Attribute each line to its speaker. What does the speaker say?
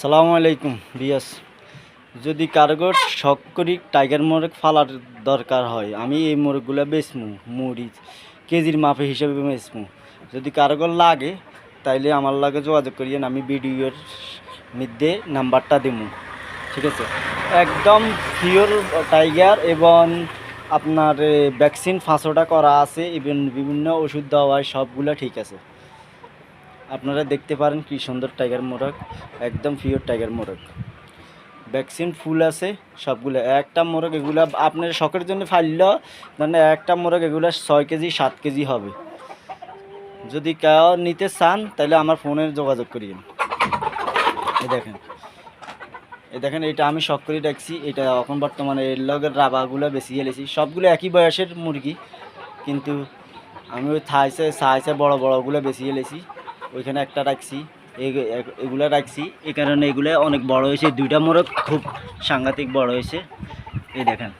Speaker 1: সালামু আলাইকুম, বিয়াস। যদি কারগর শখ করি টাইগার মোরগ ফালার দরকার হয়, আমি এই মোরগগুলো বেচমু, মুড়ি, কেজির মাপে হিসেবে বেচমু। যদি কারগর লাগে, তাইলে আমার লাগে যোগাযোগ করিয়েন, আমি ভিডিওর মধ্যে নাম্বারটা দেবো ঠিক আছে? একদম পিওর টাইগার এবং আপনার ভ্যাকসিন ফাঁসোটা করা আছে ইভেন বিভিন্ন ওষুধ দেওয়া হয়, সবগুলো ঠিক আছে। আপনারা দেখতে পারেন কি সুন্দর টাইগার মোরগ, একদম পিওর টাইগার মোরগ। ভ্যাকসিন ফুল আছে, সবগুলো। একটা মোরগ এগুলো আপনার শখের জন্য ফাইল মানে একটা মোরগ এগুলো ছয় কেজি, সাত কেজি হবে। যদি কেউ নিতে চান, তাহলে আমার ফোনে যোগাযোগ করিয়েন। এই দেখেন। এই দেখেন, এটা আমি শখ করে রাখছি এটা এখন বর্তমানে এর লগের রাবাগুলো বেশি এলেছি সবগুলো একই বয়সের মুরগি, কিন্তু আমি ওই থাইসে, সাইসে বড় বড়গুলো বেশি এলেছি ওইখানে একটা রাখছি। এগুলা রাখছি। এই কারণে এগুলো অনেক বড় হয়েছে। দুইটা মোরগ খুব সাংঘাতিক বড় হয়েছে। এই দেখেন।